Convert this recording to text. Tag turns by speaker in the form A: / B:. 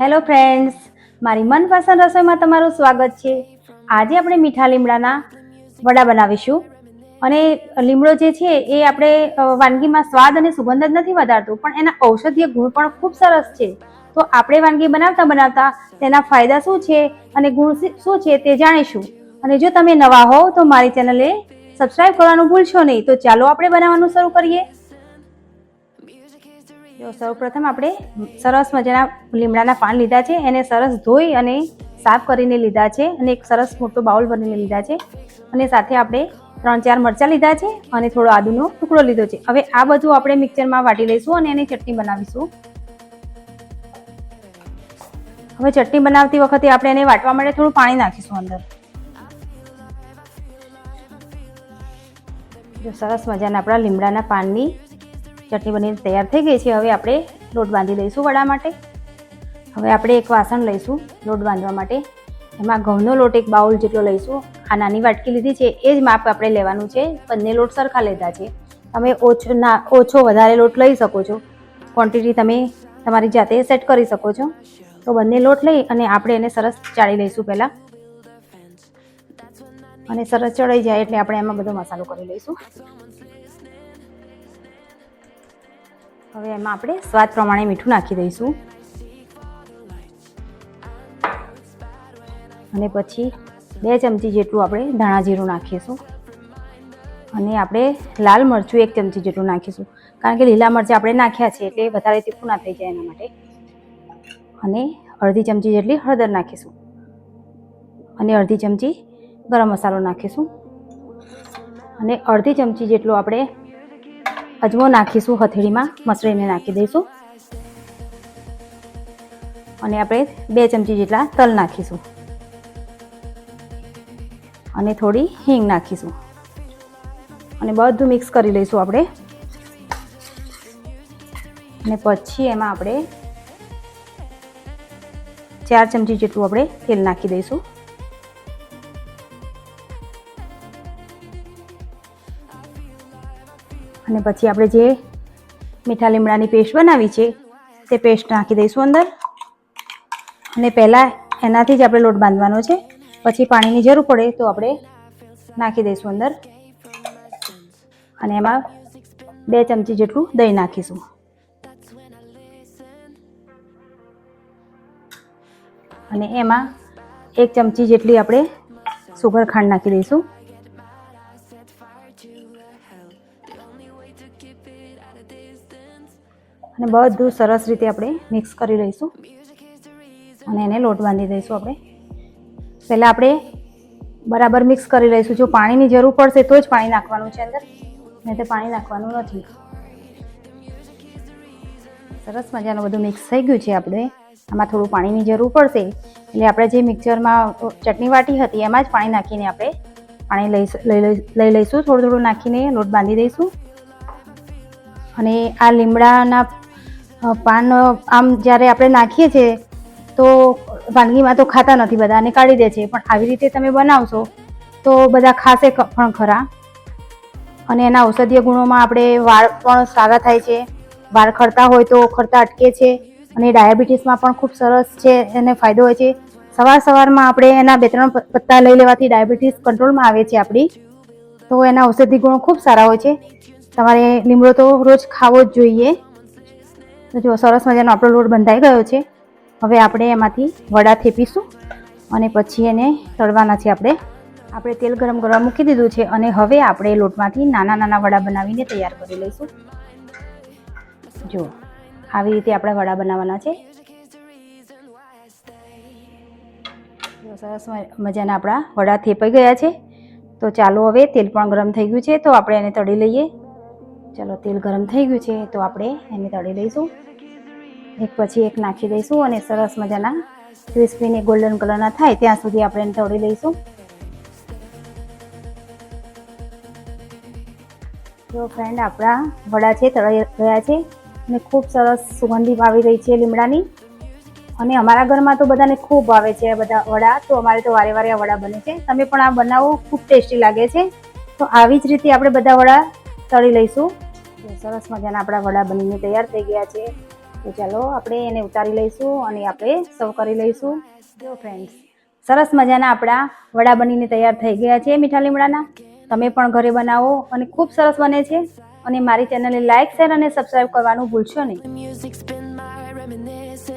A: Hello friends મારી મનપસંદ રસોઈમાં તમારું સ્વાગત છે. આજે આપણે મીઠા લીમડાના વડા બનાવીશું. અને લીમડો જે છે એ આપણે વાનગીમાં સ્વાદ અને સુગંધ જ નથી વધારતું, પણ એના ઔષધીય ગુણ પણ ખૂબ સરસ છે. તો આપણે વાનગી બનાવતા બનાવતા તેના ફાયદા શું છે અને ગુણ શું છે તે જાણીશું. અને જો તમે નવા હોવ તો મારી ચેનલે સબસ્ક્રાઈબ કરવાનું ભૂલશો નહીં. તો ચાલો આપણે બનાવવાનું શરૂ કરીએ. જો સૌપ્રથમ આપણે સરસ મજાના લીમડાના પાન લીધા છે, એને સરસ ધોઈ અને સાફ કરીને લીધા છે અને એક સરસ મોટો બાઉલ ભરીને લીધા છે. અને સાથે આપણે ત્રણ ચાર મરચાં લીધા છે અને થોડો આદુનો ટુકડો લીધો છે. હવે આ બધું આપણે મિક્સરમાં વાટી લઈશું અને એની ચટણી બનાવીશું. હવે ચટણી બનાવતી વખતે આપણે એને વાટવા માટે થોડું પાણી નાખીશું અંદર. જો સરસ મજાના આપણા લીમડાના પાનની ચટણી બનીને તૈયાર થઈ ગઈ છે. હવે આપણે લોટ બાંધી દઈશું વડા માટે. હવે આપણે એક વાસણ લઈશું લોટ બાંધવા માટે. એમાં ઘઉંનો લોટ એક બાઉલ જેટલો લઈશું. આ નાની વાટકી લીધી છે. એ જ માપ આપણે લેવાનું છે. બંને લોટ સરખા લીધા છે. તમે ઓછો ના, ઓછો વધારે લોટ લઈ શકો છો. ક્વોન્ટિટી તમે તમારી જાતે સેટ કરી શકો છો. તો બંને લોટ લઈ અને આપણે એને સરસ ચાળી લઈશું પહેલાં. અને સરસ ચડાઈ જાય એટલે આપણે એમાં બધો મસાલો કરી લઈશું. હવે એમાં આપણે સ્વાદ પ્રમાણે મીઠું નાખી દઈશું. અને પછી બે ચમચી જેટલું આપણે ધાણા જીરું નાખીશું. અને આપણે લાલ મરચું એક ચમચી જેટલું નાખીશું. કારણ કે લીલા મરચાં આપણે નાખ્યા છે એટલે વધારે તીખું ના થઈ જાય એના માટે. અને અડધી ચમચી જેટલી હળદર નાખીશું. અને અડધી ચમચી ગરમ મસાલો નાખીશું. અને અડધી ચમચી જેટલું આપણે અજમો નાખીશું હથેળીમાં, મસળીને નાખી દઈશું. અને આપણે બે ચમચી જેટલા તલ નાખીશું. અને થોડી હિંગ નાખીશું. અને બધું મિક્સ કરી લઈશું આપણે. અને પછી એમાં આપણે ચાર ચમચી જેટલું આપણે તેલ નાખી દઈશું. અને પછી આપણે જે મીઠા લીમડાની પેસ્ટ બનાવી છે, તે પેસ્ટ નાખી દઈશું અંદર. અને પહેલાં એનાથી જ આપણે લોટ બાંધવાનો છે. પછી પાણીની જરૂર પડે તો આપણે નાખી દઈશું અંદર. અને એમાં બે ચમચી જેટલું દહીં નાખીશું. અને એમાં એક ચમચી જેટલી આપણે સુગર ખાંડ નાખી દઈશું. અને બધું સરસ રીતે આપણે મિક્સ કરી લઈશું. અને એને લોટ બાંધી દઈશું આપણે. પહેલાં આપણે બરાબર મિક્સ કરી લઈશું. જો પાણીની જરૂર પડશે તો જ પાણી નાખવાનું છે અંદર. નહીં તો પાણી નાખવાનું નથી. સરસ મજાનું બધું મિક્સ થઈ ગયું છે આપણે. આમાં થોડું પાણીની જરૂર પડશે. એટલે આપણે જે મિક્સરમાં ચટણી વાટી હતી એમાં જ પાણી નાખીને આપણે પાણી લઈ લઈ લઈ- લઈ લઈશું. થોડું થોડું નાખીને લોટ બાંધી દઈશું. અને આ લીમડાના પાન, આમ જ્યારે આપણે નાખીએ છીએ, તો વાનગીમાં તો ખાતા નથી બધા અને કાઢી દે છે. પણ આવી રીતે તમે બનાવશો, તો બધા ખાશે પણ ખરા. અને એના ઔષધીય ગુણોમાં આપણે વાળ પણ સારા થાય છે. વાળ ખરતા હોય તો ખરતા અટકે છે. અને ડાયાબિટીસમાં પણ ખૂબ સરસ છે એને ફાયદો હોય છે. સવાર સવારમાં આપણે એના બે ત્રણ પત્તા લઈ લેવાથી ડાયાબિટીસ કંટ્રોલમાં આવે છે આપણી. તો એના ઔષધિ ગુણો ખૂબ સારા હોય છે. તમારે લીમડો તો રોજ ખાવો જ જોઈએ. તો જો સરસ મજાનો આપણો લોટ બંધાઈ ગયો છે. હવે આપણે એમાંથી વડા થેપીશું અને પછી એને તળવાના છે આપણે. આપણે તેલ ગરમ કરવા મૂકી દીધું છે અને હવે આપણે લોટમાંથી નાના નાના વડા બનાવીને તૈયાર કરી લઈશું. જો, આવી રીતે આપણે વડા બનાવવાના છે. સરસ મજાના આપણા વડા થેપાઈ ગયા છે. તો ચાલો હવે તેલ પણ ગરમ થઈ ગયું છે તો આપણે એને તળી લઈએ. ચાલો, તેલ ગરમ થઈ ગયું છે, તો આપણે એને તળી લઈશું. એક પછી એક નાખી દઈશું અને સરસ મજાના ક્રિસ્પી ને ગોલ્ડન કલરના થાય ત્યાં સુધી આપણે એને તળી લઈશું. તો ફ્રેન્ડ આપણા વડા છે, તળાઈ ગયા છે અને ખૂબ સરસ સુગંધી આવી રહી છે લીમડાની. અને અમારા ઘરમાં તો બધાને ખૂબ ભાવે છે આ બધા વડા, તો અમારે તો વારે વારે આ વડા બને છે. તમે પણ આ બનાવો, ખૂબ ટેસ્ટી લાગે છે. તો આવી જ રીતે આપણે બધા વડા તળી લઈશું. સરસ મજાના આપણા વડા બનીને તૈયાર થઈ ગયા છે. તો ચાલો આપણે એને ઉતારી લઈશું અને આપણે સર્વ કરી લઈશું. જો ફ્રેન્ડ્સ સરસ મજાના આપણા વડા બનીને તૈયાર થઈ ગયા છે મીઠા લીમડાના. તમે પણ ઘરે બનાવો અને ખૂબ સરસ બને છે. અને મારી ચેનલને લાઇક શેર અને સબસ્ક્રાઈબ કરવાનું ભૂલશો નહીં.